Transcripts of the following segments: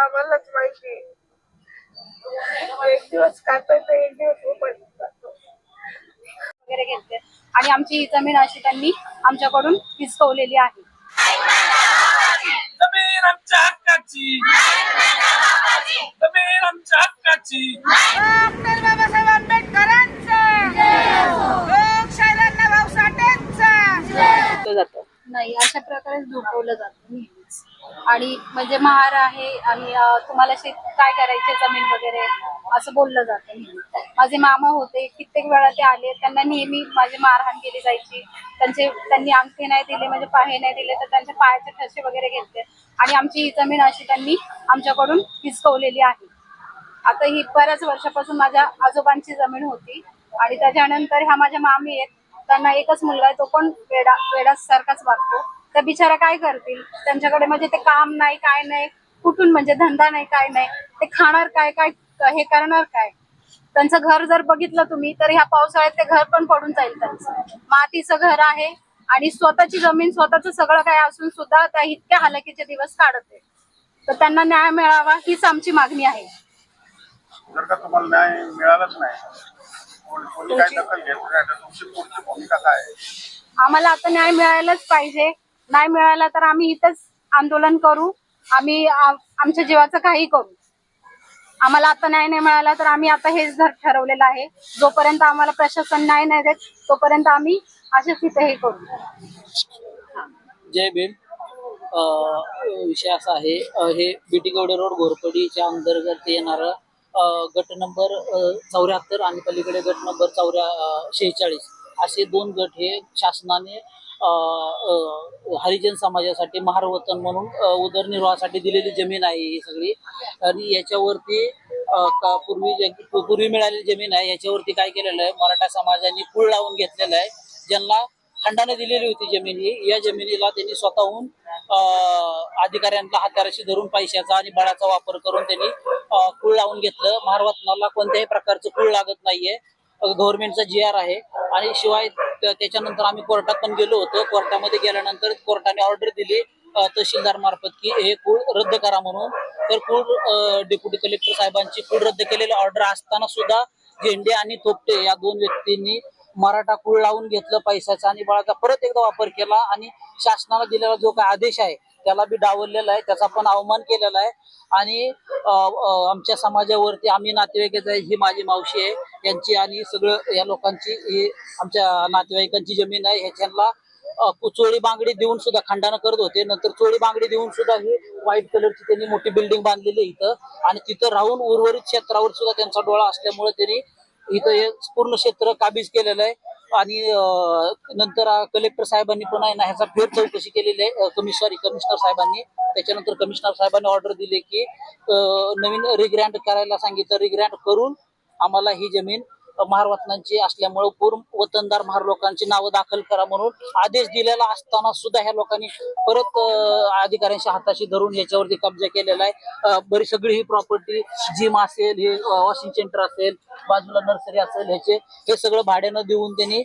आम्हालाच माहिती एक दिवस तर एक दिवस वगैरे घेतले. आणि आमची ही जमीन अशी त्यांनी आमच्याकडून हिसकवलेली आहे. जमीन आमच्या हक्काची. आमच्या हक्काची. डॉक्टर बाबासाहेब आंबेडकरांचा. लोकशाहीला भाऊ साठेंचा जातं. नाही अशा प्रकारे झोपवलं जातं नेहमीच. आणि म्हणजे महार आहे आणि तुम्हाला शेत काय करायचे जमीन वगैरे असं बोललं जातं माझे मामा होते कित्येक वेळा ते आले त्यांना नेहमी माझी मारहाण केली जायची. त्यांचे त्यांनी अंगठे नाही दिले म्हणजे पाहे नाही दिले तर त्यांच्या पायाचे ठसे वगैरे घेतले. आणि आमची ही जमीन अशी त्यांनी आमच्याकडून हिसकवलेली आहे. आता ही बऱ्याच वर्षापासून माझ्या आजोबांची जमीन होती आणि त्याच्यानंतर ह्या माझ्या मामी आहेत त्यांना एकच मुलगा आहे तो पण वेडा वेडासारखाच वागतो. त्या बिचारा काय करतील? त्यांच्याकडे म्हणजे ते काम नाही काय नाही कुठून म्हणजे धंदा नाही काय नाही. ते खाणार काय काय हे करणार काय? त्यांचं घर जर बघितलं तुम्ही तर ह्या पावसाळ्यात ते घर पण पडून जाईल त्यांचं. मातीचं घर आहे आणि स्वतःची जमीन स्वतःच सगळं काय असून सुद्धा त्या इतक्या हालाकीचे दिवस काढत. आहे तर त्यांना न्याय मिळावा हीच आमची मागणी आहे. जर का तुम्हाला न्याय मिळालाच नाही कोण- काय दखल घेतली नाही तर तुमची पुढची भूमिका काय आहे? आम्हाला आता न्याय मिळायलाच पाहिजे. नाही मिळाला तर आम्ही इथंच आंदोलन करू. आम्ही आ- आमच्या जीवाचं काही करू. आम्हाला आता न्याय नाही मिळाला तर आम्ही आता हेच धर ठरवलेलं आहे. जोपर्यंत आम्हाला प्रशासन न्याय नाही देत तोपर्यंत आम्ही असेच इथे हे करू. जय भीम. विषय असा आहे हे बिटिगवडे रोड घोरपडीच्या अंतर्गत येणारं गट नंबर चौऱ्याहत्तर आणि पलीकडे गट नंबर चौऱ्या शेहेचाळीस. असे दोन गट हे शासनाने अ, हरिजन समाजासाठी महारवतन म्हणून उदरनिर्वाहासाठी दिलेली जमीन आहे ही सगळी. आणि याच्यावरती पूर्वी पूर्वी मिळालेली जमीन आहे याच्यावरती काय केलेलं आहे मराठा समाजाने पूळ लावून घेतलेलं आहे. ज्यांना खंडाने दिलेली होती जमीन ही. या जमिनीला त्यांनी स्वतःहून अधिकाऱ्यांना हाताराशी धरून पैशाचा आणि बळाचा वापर करून त्यांनी कुळ लावून घेतलं. महारवतनाला कोणत्याही प्रकारचं कुळ लागत नाहीये. गव्हर्नमेंटचा जी आर आहे. आणि शिवाय त्याच्यानंतर आम्ही कोर्टात पण गेलो होतो. कोर्टामध्ये गेल्यानंतर कोर्टाने ऑर्डर दिली तहसीलदार मार्फत की हे कुळ रद्द करा म्हणून. तर कुळ डेप्युटी कलेक्टर साहेबांची कुळ रद्द केलेली ऑर्डर असताना सुद्धा झेंडे आणि थोपटे या दोन व्यक्तींनी मराठा कुळ लावून घेतलं पैशाचा आणि बळाचा परत एकदा वापर केला आणि शासनाला दिलेला जो काय आदेश आहे त्याला बी डावललेला आहे. त्याचा पण अवमान केलेला आहे. आणि आमच्या समाजावरती आम्ही नातेवाईकच आहे ही माझी मावशी आहे. यांची आणि सगळं या लोकांची ही आमच्या नातेवाईकांची जमीन आहे. ह्याच्याला चोळी बांगडी देऊन सुद्धा खंडानं करत होते. नंतर चोळी बांगडी देऊन सुद्धा ही व्हाईट कलरची त्यांनी मोठी बिल्डिंग बांधलेली आहे इथं. आणि तिथं राहून उर्वरित क्षेत्रावर सुद्धा त्यांचा डोळा असल्यामुळे त्यांनी इथं हे पूर्ण क्षेत्र काबीज केलेलं आहे. आणि नंतर कलेक्टर साहेबांनी पण आहे ना ह्याचा फेर चौकशी केलेली आहे. कमिश कमिशनर साहेबांनी. त्याच्यानंतर कमिशनर साहेबांनी ऑर्डर दिली की नवीन रिग्रँट करायला सांगितलं. रिग्रँट करून आम्हाला ही जमीन महारवतनांची असल्यामुळे पूर्ण वतनदार महार लोकांची नावं दाखल करा म्हणून आदेश दिलेला असताना सुद्धा ह्या लोकांनी परत अधिकाऱ्यांच्या हाताशी धरून याच्यावरती कब्जा केलेला आहे. बरी सगळी ही प्रॉपर्टी जिम असेल हे वॉशिंग सेंटर असेल बाजूला नर्सरी असेल ह्याचे हे सगळं भाड्यानं देऊन त्यांनी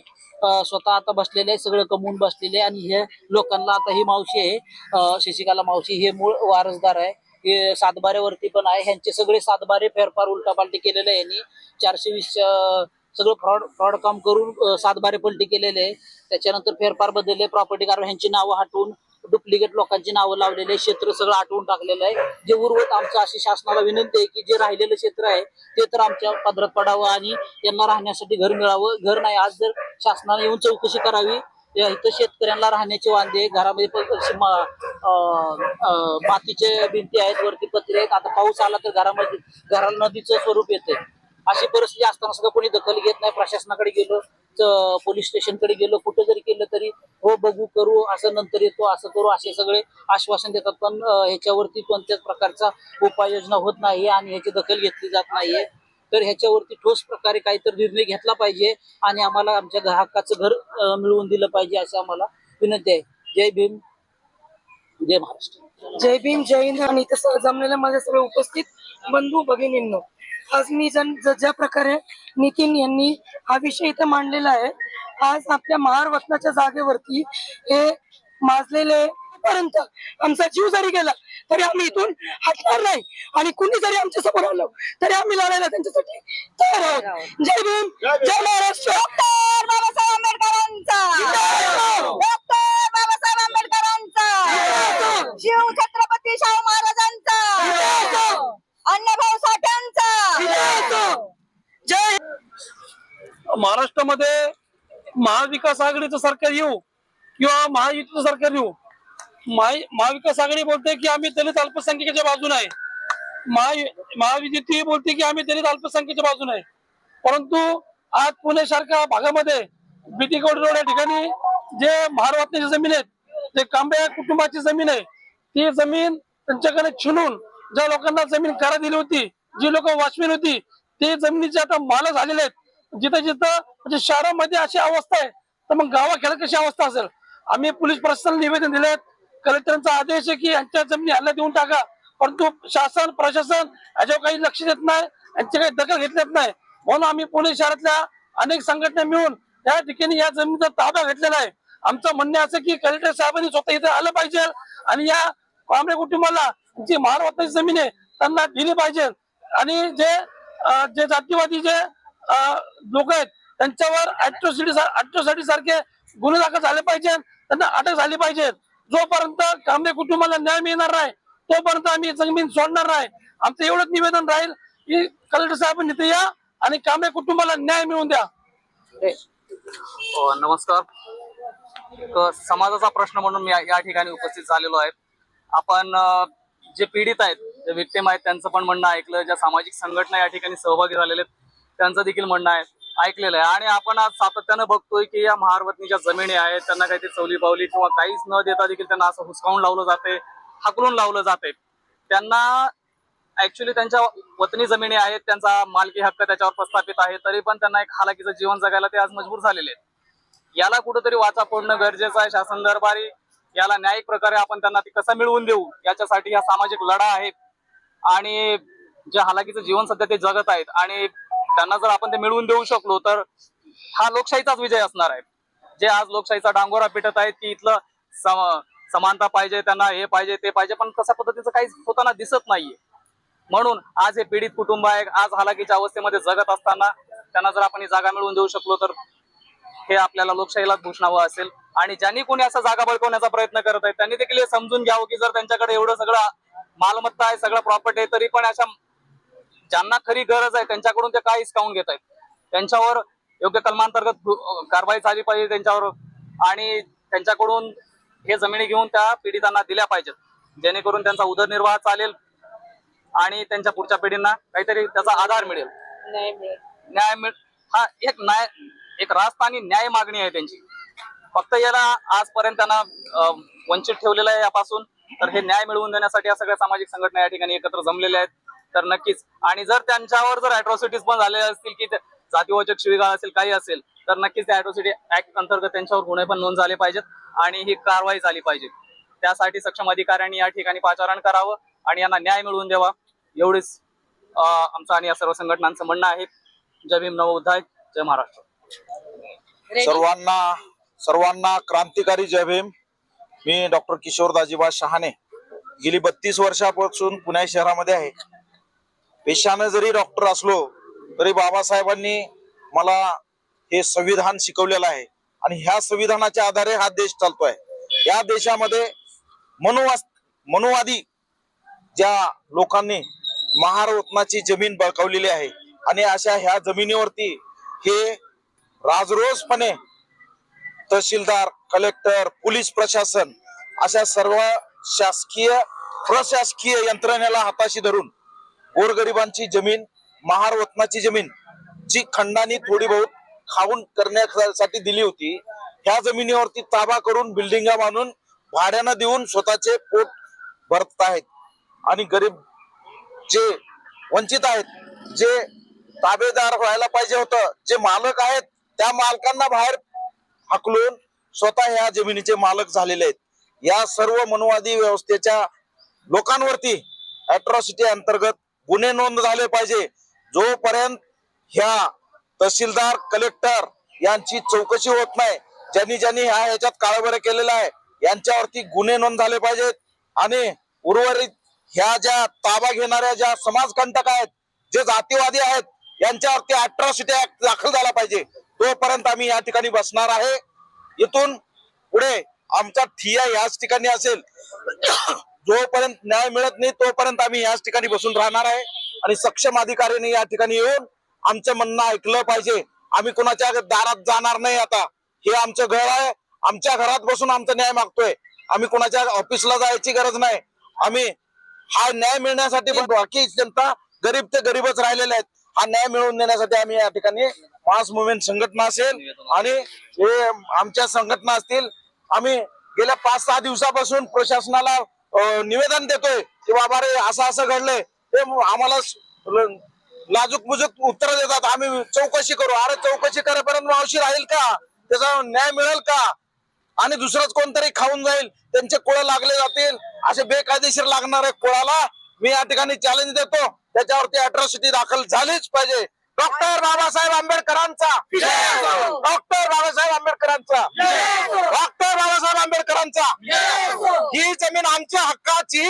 स्वतः आता बसलेले आहे सगळं कमवून बसलेले आहे. आणि हे लोकांना आता ही मावशी आहे शशिकाला मावशी हे मूळ वारसदार आहे. हे सातबाऱ्यावरती पण आहे. ह्यांचे सगळे सातबारे फेरफार उलटापालटी केलेले आहे. यांनी चारशे वीस सगळं फ्रॉड फ्रॉड काम करून सातबारे पलटी केलेले आहे. त्याच्यानंतर फेरफार बदलले. प्रॉपर्टी कारण ह्यांची नावं हटवून डुप्लिकेट लोकांची नावं लावलेले आहे. क्षेत्र सगळं आटवून टाकलेलं आहे. जे उर्वरित आमचं अशी शासनाला विनंती आहे की जे राहिलेलं क्षेत्र आहे ते तर आमच्या पदरात पडावं आणि यांना राहण्यासाठी घर मिळावं. घर नाही. आज जर शासनाने येऊन चौकशी करावी इथं शेतकऱ्यांना राहण्याचे वांदे घरामध्ये मातीचे भिंती आहेत वरती पत्रे आहेत. आता पाऊस आला तर घरामध्ये घराला नदीचं स्वरूप येते. अशी परिस्थिती असताना सुद्धा कोणी दखल घेत नाही. प्रशासनाकडे गेलो पोलीस स्टेशनकडे गेलो. कुठं जरी केलं तरी हो बघू करू असं नंतर येतो असं करू असे सगळे आश्वासन देतात. पण ह्याच्यावरती कोणत्याच प्रकारचा उपाययोजना होत नाही आणि ह्याची दखल घेतली जात नाहीये. तर ह्याच्यावरती ठोस प्रकारे काहीतरी निर्णय घेतला पाहिजे आणि आम्हाला आमच्या ग्राहकाचं घर मिळवून दिलं पाहिजे असं आम्हाला विनंती आहे. जय भीम जय महाराष्ट्र. जय भीम जय हिंद. आणि इथे जमलेल्या माझ्या सगळे उपस्थित बंधू भगिनींनो आज मी जन ज्या प्रकारे नितीन यांनी हा विषय इथे मांडलेला आहे आज आपल्या महारवतनाच्या जागेवरती हे माजलेले पर्यंत आमचा जीव जरी गेला तरी आम्ही इथून हटणार नाही. आणि कुणी जरी आमच्यासमोर आलो तरी आम्ही लढायला त्यांच्यासाठी तयार आहोत. जय भीम जय महाराष्ट्र. बाबासाहेब आंबेडकरांचा. बाबासाहेब आंबेडकरांचा. शिव छत्रपती शाहू महाराजांचा. अण्णाभाऊ साठ्यांचा जय. महाराष्ट्रामध्ये महाविकास आघाडीचं सरकार येऊ किंवा महायुतीचं सरकार येऊ महाविकास आघाडी बोलते की आम्ही दलित अल्पसंख्येच्या बाजून आहे. महाविजेती बोलते की आम्ही दलित अल्पसंख्येच्या बाजून आहे. परंतु आज पुणे सारख्या भागामध्ये बीटी रोड या ठिकाणी जे महारवात्नाची जमीन आहेत जे कांबे कुटुंबाची जमीन आहे ती जमीन त्यांच्याकडे छिनून ज्या लोकांना जमीन करा दिली होती जी लोक वाचवीन होती ते जमिनीचे आता मालक झालेले आहेत. जिथं जिथं म्हणजे शहरामध्ये अशी अवस्था आहे तर मग गावाखेड्यात कशी अवस्था असेल? आम्ही पोलीस प्रशासनाला निवेदन दिलेत कलेक्टरांचा आदेश आहे की यांच्या जमिनी हल्ला देऊन टाका. परंतु शासन प्रशासन याच्यावर काही लक्ष देत नाही यांची काही दखल घेतली नाही. म्हणून आम्ही पुणे शहरातल्या अनेक संघटना मिळून या ठिकाणी या जमिनीचा ताबा घेतलेला आहे. आमचं म्हणणं असं की कलेक्टर साहेबांनी स्वतः इथे आलं पाहिजे आणि या कांबळे कुटुंबाला जी महारवताची जमीन आहे त्यांना दिली पाहिजे. आणि जे जे जातीवादी जे लोक आहेत त्यांच्यावर अॅट्रोसिटी अॅट्रोसिटी सारखे गुन्हे दाखल झाले पाहिजे त्यांना अटक झाली पाहिजे. जोपर्यंत कांबे कुटुंबाला न्याय मिळणार नाही तोपर्यंत आम्ही जमीन सोडणार नाही. आमचं एवढंच निवेदन राहील की कलेक्टर साहेबांनी इथे या आणि कांबे कुटुंबाला न्याय मिळवून द्या. हो, नमस्कार. एक समाजाचा प्रश्न म्हणून मी या ठिकाणी उपस्थित झालेलो आहे. आपण जे पीडित आहेत जे विक्टिम आहेत त्यांचं पण म्हणणं ऐकलं. ज्या सामाजिक संघटना या ठिकाणी सहभागी झालेले आहेत त्यांचं देखील म्हणणं आहे. ऐकलेलं आहे. आणि आपण आज सातत्यानं बघतोय की या महारवतनीच्या जमिनी आहेत त्यांना काहीतरी चवली पावली किंवा काहीच न देता देखील त्यांना असं हुसकावून लावलं जाते हाकलून लावलं जाते. त्यांना ऍक्च्युली त्यांच्या वतनी जमिनी आहेत त्यांचा मालकी हक्क त्याच्यावर प्रस्थापित आहे तरी पण त्यांना एक हालाकीचं जीवन जगायला ते आज मजबूर झालेले आहेत. याला कुठेतरी वाचा फोडणं गरजेचं आहे. शासन दरबारी याला न्यायिक प्रकारे आपण त्यांना ते कसं मिळवून देऊ याच्यासाठी हा सामाजिक लढा आहे. आणि जे हालाकीचं जीवन सध्या ते जगत आहेत. आणि त्यांना जर आपण ते मिळवून देऊ शकलो तर हा लोकशाहीचाच विजय असणार आहे. जे आज लोकशाहीचा डांगोरा पिटत आहेत की इथलं सम- समानता पाहिजे त्यांना हे पाहिजे ते पाहिजे पण तशा पद्धतीचं काही होताना दिसत नाहीये. म्हणून आज हे पीडित कुटुंब आहे आज हालाकीच्या अवस्थेमध्ये जगत असताना त्यांना जर आपण ही जागा मिळवून देऊ शकलो तर हे आपल्याला लोकशाहीलाच भूषणावं असेल. आणि ज्यांनी कोणी असा जागा बळकवण्याचा प्रयत्न करत आहे त्यांनी देखील हे समजून घ्यावं की जर त्यांच्याकडे एवढं सगळं मालमत्ता आहे सगळं प्रॉपर्टी आहे तरी पण अशा ज्यांना खरी गरज आहे त्यांच्याकडून ते काय हिसकावून घेत आहेत? त्यांच्यावर योग्य कलमांतर्गत कारवाई झाली पाहिजे त्यांच्यावर आणि त्यांच्याकडून हे जमिनी घेऊन त्या पीडितांना दिल्या पाहिजेत. जेणेकरून त्यांचा उदरनिर्वाह चालेल आणि त्यांच्या पुढच्या पिढींना काहीतरी त्याचा आधार मिळेल. न्याय मिळ हा एक न्याय एक रास्त आणि न्याय मागणी आहे त्यांची. फक्त याला आजपर्यंत त्यांना वंचित ठेवलेलं आहे यापासून तर हे न्याय मिळवून देण्यासाठी या सगळ्या सामाजिक संघटना या ठिकाणी एकत्र जमलेल्या आहेत. तर नक्कीच. आणि जर त्यांच्यावर जर अॅट्रॉसिटीज पण झालेल्या असतील की ते जातीवाचक शिवीगाळ असेल काही असेल तर नक्कीच त्या अॅट्रॉसिटी ऍक्ट अंतर्गत त्यांच्यावर गुन्हे पण नोंद झाले पाहिजेत आणि ही कारवाई झाली पाहिजे. त्यासाठी सक्षम अधिकाऱ्यांनी या ठिकाणी पाचारण करावं आणि यांना न्याय मिळवून द्यावा. एवढीच आमचं आणि या सर्व संघटनांचं म्हणणं आहे. जय भीम नवोद्धाय जय महाराष्ट्र. सर्वांना सर्वांना क्रांतिकारी जय भीम. मी डॉक्टर किशोर दाजीबा शहाणे. गेली बत्तीस वर्षापासून पुणे शहरामध्ये आहे. पेशानं जरी डॉक्टर असलो तरी बाबासाहेबांनी मला हे संविधान शिकवलेलं आहे. आणि ह्या संविधानाच्या आधारे हा देश चालतोय. या देशामध्ये मनुवास मनुवादी ज्या लोकांनी महारत्नाची जमीन बळकावलेली आहे आणि अशा ह्या जमिनीवरती हे राजरोजपणे तहसीलदार कलेक्टर पोलीस प्रशासन अशा सर्व शासकीय प्रशासकीय यंत्रणेला हाताशी धरून गोरगरिबांची जमीन महारवतनाची जमीन जी खंडानी थोडी बहुत खाऊन करण्यासाठी दिली होती ह्या जमिनीवरती ताबा करून बिल्डिंगा बांधून भाड्यानं देऊन स्वतःचे पोट भरत आहेत. आणि गरीब जे वंचित आहेत जे ताबेदार व्हायला पाहिजे होतं जे मालक आहेत त्या मालकांना बाहेर हाकलून स्वतः ह्या जमिनीचे मालक झालेले आहेत. या सर्व मनुवादी व्यवस्थेच्या लोकांवरती अॅट्रॉसिटी अंतर्गत गुन्हे नोंद झाले पाहिजे. जोपर्यंत ह्या तहसीलदार कलेक्टर यांची चौकशी होत नाही ज्यांनी ज्यांनी ह्या ह्याच्यात काळबरे केलेलं आहे यांच्यावरती गुन्हे नोंद झाले पाहिजेत. आणि उर्वरित ह्या ज्या ताबा घेणाऱ्या ज्या समाजकंटक आहेत जे जातीवादी आहेत यांच्यावरती अट्रॉसिटी ऍक्ट दाखल झाला पाहिजे. तोपर्यंत आम्ही या ठिकाणी बसणार आहे. इथून पुढे आमचा ठिया याच ठिकाणी असेल. जोपर्यंत न्याय मिळत नाही तोपर्यंत आम्ही याच ठिकाणी बसून राहणार आहे. आणि सक्षम अधिकाऱ्यांनी या ठिकाणी येऊन आमचं म्हणणं ऐकलं पाहिजे. आम्ही कुणाच्या दारात जाणार नाही आता. हे आमचं घर आहे. आमच्या घरात बसून आमचा न्याय मागतोय. आम्ही कुणाच्या ऑफिसला जायची गरज नाही. आम्ही हा न्याय मिळण्यासाठी पण बाकी जनता गरीब ते गरीबच राहिलेले आहेत. हा न्याय मिळवून देण्यासाठी आम्ही या ठिकाणी मास मुवमेंट संघटना असेल आणि हे आमच्या संघटना असतील. आम्ही गेल्या पाच सहा दिवसापासून प्रशासनाला निवेदन देतोय की बाबा रे असं असं घडलंय. ते आम्हाला लाजूक मुजूक उत्तर देतात. आम्ही चौकशी करू. अरे चौकशी करेपर्यंत मावशी राहील का? त्याचा न्याय मिळेल का? आणि दुसरंच कोणतरी खाऊन जाईल. त्यांचे कुळ लागले जातील. असे बेकायदेशीर लागणाऱ्या कुळाला मी या ठिकाणी चॅलेंज देतो. त्याच्यावरती अट्रॉसिटी दाखल झालीच पाहिजे. डॉक्टर बाबासाहेब आंबेडकरांचा. डॉक्टर बाबासाहेब आंबेडकरांचा. डॉक्टर बाबासाहेब आंबेडकरांचा. ही जमीन आमच्या हक्काची.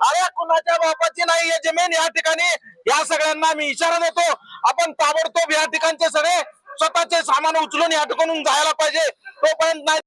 अरे कुणाच्या बापाची नाही ही जमीन? या ठिकाणी या सगळ्यांना मी इशारा देतो. आपण ताबडतोब या ठिकाणचे सगळे स्वतःचे सामान उचलून या ठिकाणून जायला पाहिजे. तोपर्यंत नाही